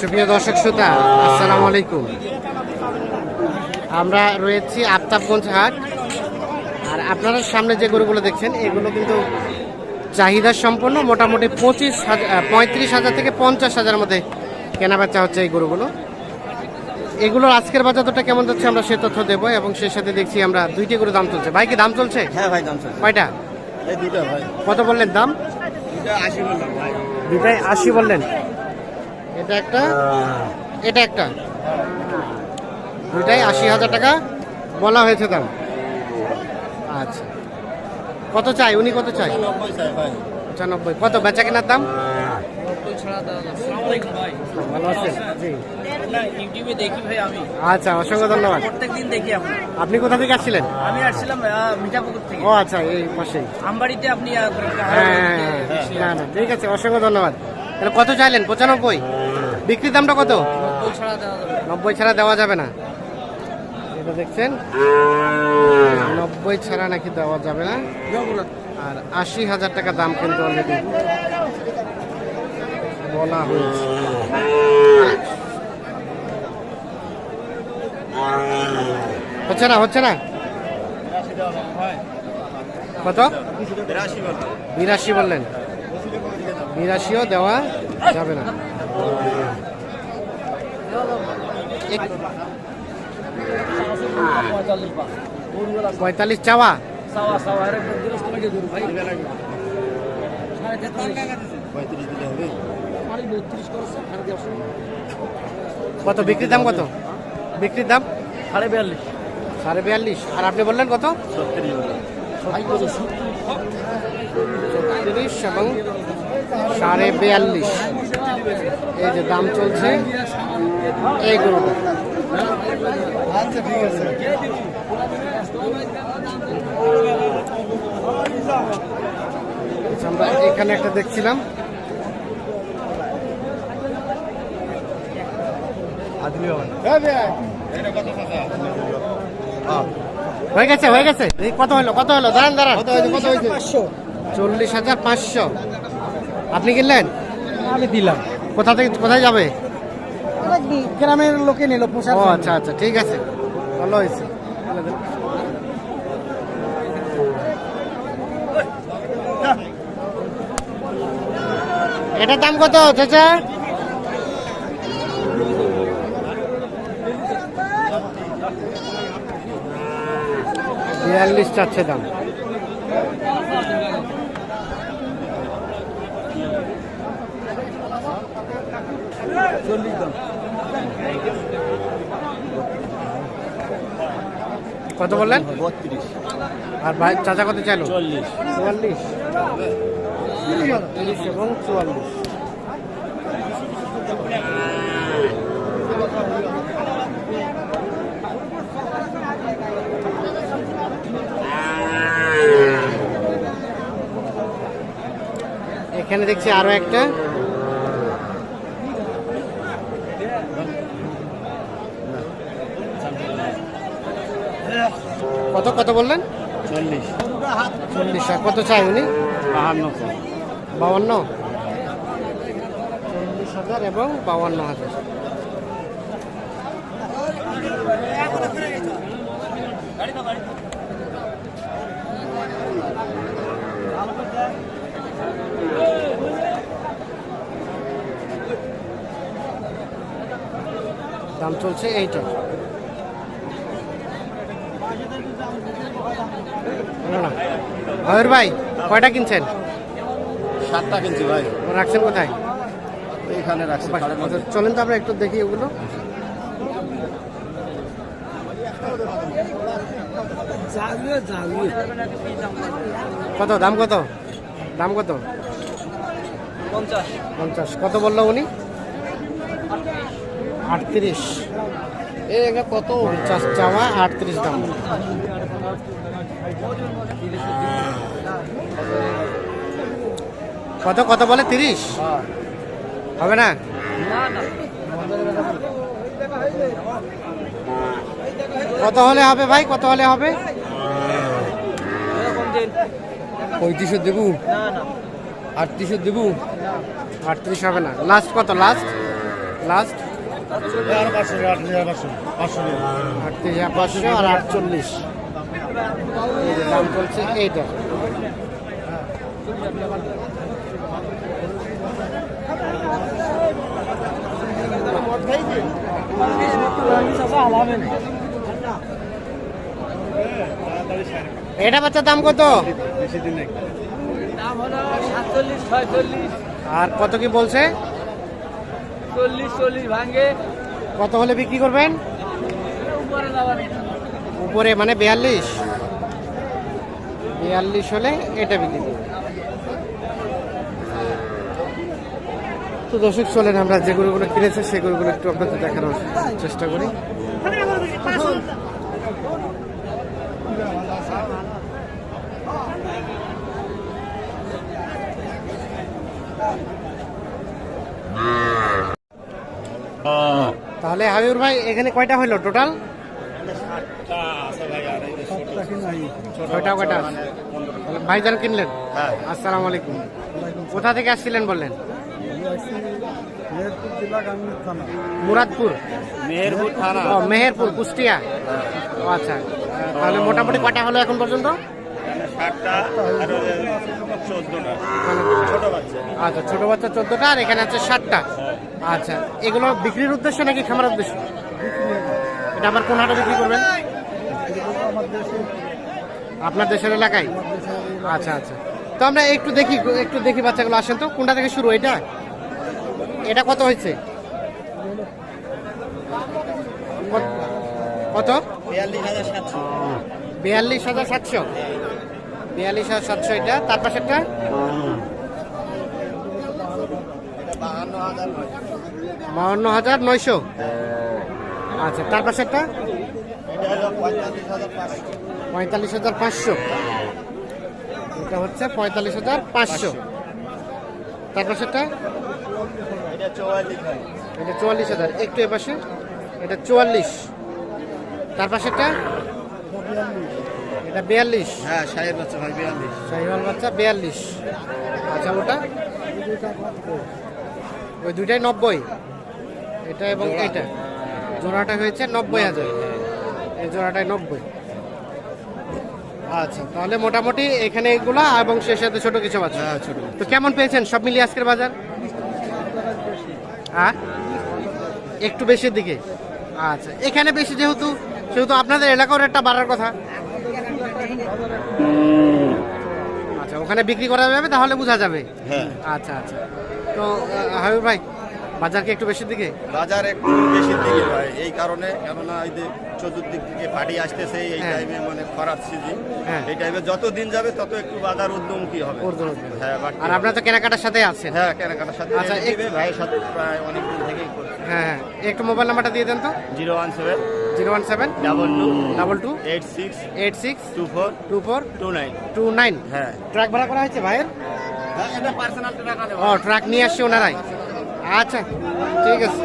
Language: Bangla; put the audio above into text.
সুপ্রিয় দর্শক শ্রোতা আসসালামু আলাইকুম। আমরা রয়েছি আফতাবগঞ্জ হাট। আর আপনারা সামনে যে গরুগুলো দেখছেন এগুলো কিন্তু চাহিদা সম্পন্ন। মোটামুটি পঁচিশ হাজার পঁয়ত্রিশ হাজার থেকে পঞ্চাশ হাজার মধ্যে কেনা বেচা হচ্ছে এই গরুগুলো। এগুলোর আজকের বাজার দরটা কেমন যাচ্ছে আমরা সে তথ্য দেবো এবং সেই সাথে দেখছি আমরা দুইটি গরু দাম চলছে। ভাই কি দাম চলছে? হ্যাঁ ভাই দাম চলছে। কয়টা? এই দুটো ভাই। কত বললেন দাম? দুটাই আশি বললেন। এটা একটা? এটা একটা। দুটাই আশি হাজার টাকা বলা হয়েছে দাম। আচ্ছা। কত চাই? উনি কত চাই? নব্বই চাই ভাই। পঁচানব্বই। কত? বেচা কেনার দাম? ভালো আছেন? জি। ইউটিউবে দেখি ভাই আমি। আচ্ছা অসংখ্য ধন্যবাদ। প্রত্যেকদিন দেখি আপনি কোথা থেকে আসছিলেন? আমি আসছিলাম মিঠাপুকুর থেকে। ও আচ্ছা এই পাশেই। আমবাড়িতে আপনি হ্যাঁ হ্যাঁ, হ্যাঁ। না না ঠিক আছে অসংখ্য ধন্যবাদ। তাহলে কত চাইলেন? পঁচানব্বই? বিক্রির দামটা কত? নব্বই ছাড়া দেওয়া যাবে। না। এটা দেখছেন? নব্বই ছাড়া নাকি দেওয়া যাবে না। আর আশি হাজার টাকা দাম কিন্তু অলরেডি বলা হয়েছে। হচ্ছে না হচ্ছে না? কত? বিরাশি বললেন। বিরাশিও দেওয়া যাবে না পঁয়তাল্লিশ চাওয়া। কত বিক্রির দাম কত বিক্রির দাম সাড়ে বিয়াল্লিশ। সাড়ে বিয়াল্লিশ আর আপনি বললেন কত সত্তর। তিরিশ এবং সাড়ে বিয়াল্লিশ। এই যে দাম চলছে এই গরুটা। আচ্ছা ঠিক আছে আমরা এখানে একটা দেখছিলাম। হয়ে গেছে হয়ে গেছে। এই কত হলো কত হলো? দাঁড়ান দাঁড়ান। কত হয়েছে কত হয়েছে? চল্লিশ হাজার পাঁচশো। আপনি কিনলেন? আমি দিলাম। কোথা থেকে কোথায় যাবে? গ্রামের লোকে নিল পোশাক ও আচ্ছা আচ্ছা ঠিক আছে। ভালো হয়েছে। এটার দাম কত চাচা? বিয়াল্লিশ চাচ্ছে দাম। কত বললেন? বত্রিশ আর ভাই চাচা কত চাইলো? চল্লিশ। চুয়াল্লিশ। তিরিশ এবং চুয়াল্লিশ। এখানে দেখছি আরও একটা। কত কত বললেন? চল্লিশ। চল্লিশ কত চাই উনি? বাহান্ন। বাউান্ন। চল্লিশ হাজার এবং বাউান্ন হাজার। দাম চলছে এইটা। ময়ূর ভাই কয়টা কিনছেন? সাতটা কিনছি ভাই। রাখছেন কোথায়? এইখানে রাখছি আচ্ছা, চলেন তো আমরা একটু দেখি ওগুলো। কত দাম কত? দাম কত? পঞ্চাশ। পঞ্চাশ। কত বলল উনি? আটত্রিশ। এ কত? পঞ্চাশ চাওয়া আটত্রিশ দাম। কত কত বলে? তিরিশ? হবে না? কত হলে হবে ভাই? কত হলে হবে? পঁয়ত্রিশশো দেবু। আটত্রিশশো দেবু। আটত্রিশ হবে না। লাস্ট কত? লাস্ট লাস্ট পাঁচশো আট হাজার পাঁচশো পাঁচশো আটত্রিশ হাজার পাঁচশো আর আটচল্লিশ। দাম চলছে এইটা। এটা বাচ্চার দাম কত? বেশি দিন দাম হলো সাতচল্লিশ ছয়চল্লিশ। আর কত কি বলছে? চল্লিশ চল্লিশ ভাঙ্গে কত হলে বিক্রি করবেন? উপরে মানে বিয়াল্লিশ? বিয়াল্লিশ হলে এটা বিক্রি করবেন। তো দর্শক চলেন আমরা যে গরুগুলো কিনেছি সেই গরুগুলো একটু আপনাদের দেখানোর চেষ্টা করি। তাহলে হাবিবুর ভাই এখানে কয়টা হলো টোটাল? ছয়টা কয়টা? ভাইজান কিনলেন? আসসালামু আলাইকুম। কোথা থেকে আসছিলেন বললেন? মুরাদপুর। মেহেরপুর থানা। ও মেহেরপুর কুষ্টিয়া। ও আচ্ছা। তাহলে মোটামুটি কয়টা হলো এখন পর্যন্ত? মানে আচ্ছা ছোট বাচ্চা চোদ্দটা আর এখানে আছে ষাটটা আচ্ছা এগুলো বিক্রির উদ্দেশ্যে নাকি খামার উদ্দেশ্য? এটা আবার কোন হাটে বিক্রি করবেন? আপনার দেশের এলাকায়? আচ্ছা আচ্ছা। তো আমরা একটু দেখি একটু দেখি বাচ্চাগুলো আসেন তো। কোনটা থেকে শুরু, এটা? এটা কত হয়েছে? কত- বিয়াল্লিশ হাজার সাতশো। বিয়াল্লিশ হাজার সাতশো এটা। তার পাশেরটা? বাহান্ন হাজার নয়শো। আচ্ছা তার এটা হলো পঁয়তাল্লিশ হাজার পাঁচশো। এটা হচ্ছে পঁয়তাল্লিশ হাজার পাঁচশো। তার পাশেরটা এটা এটা চুয়াল্লিশ হাজার। একটু এ পাশে। এটা চুয়াল্লিশ। তার পাশেরটা এটা বিয়াল্লিশ। হ্যাঁ সাহেব বাচ্চা ভাই বিয়াল্লিশ। শাহিওয়াল বাচ্চা বিয়াল্লিশ। আচ্ছা ওটা? ওই দুইটাই নব্বই। এটা এবং এটা। জোড়াটা হয়েছে নব্বই হাজার। এই জোড়াটাই নব্বই। আচ্ছা তাহলে মোটামুটি এখানে এগুলা এবং সে সাথে ছোট কিছু বাচ্চা হ্যাঁ তো কেমন পেয়েছেন? সব মিলিয়ে আজকের বাজার? হ্যাঁ? একটু বেশির দিকে? আচ্ছা এখানে বেশি যেহেতু সেহেতু আপনাদের এলাকার একটা বাড়ার কথা। আচ্ছা ওখানে বিক্রি করা যাবে তাহলে বোঝা যাবে। হ্যাঁ। আচ্ছা আচ্ছা। তো হাবিব ভাই বাজার কি একটু বেশির দিকে? বাজার একটু বেশির দিকে ভাই এই কারণে কেননা এই যে চতুর্দিক থেকে পাটি আসতেছে এই হ্যাঁ। টাইমে মানে খরার সিজন হ্যাঁ। এই টাইমে যত দিন যাবে তত একটু বাজার উদ্যমুখী হবে। হ্যাঁ আর। আপনার তো কেনাকাটার সাথে আছেন। হ্যাঁ কেনাকাটার সাথে আচ্ছা, ভাইয়ের সাথে প্রায় অনেক দিন থেকেই হ্যাঁ হ্যাঁ। একটু মোবাইল নাম্বারটা দিয়ে দেন তো। Zero one seven. Zero one seven. Double two. Double two. Eight six. Eight six. Two four. Two four. Two nine. Two nine. হ্যাঁ। ট্রাক ভাড়া করা হয়েছে ভাইয়ের? ও ট্রাক নিয়ে আসছে ওনারাই। আচ্ছা ঠিক আছে।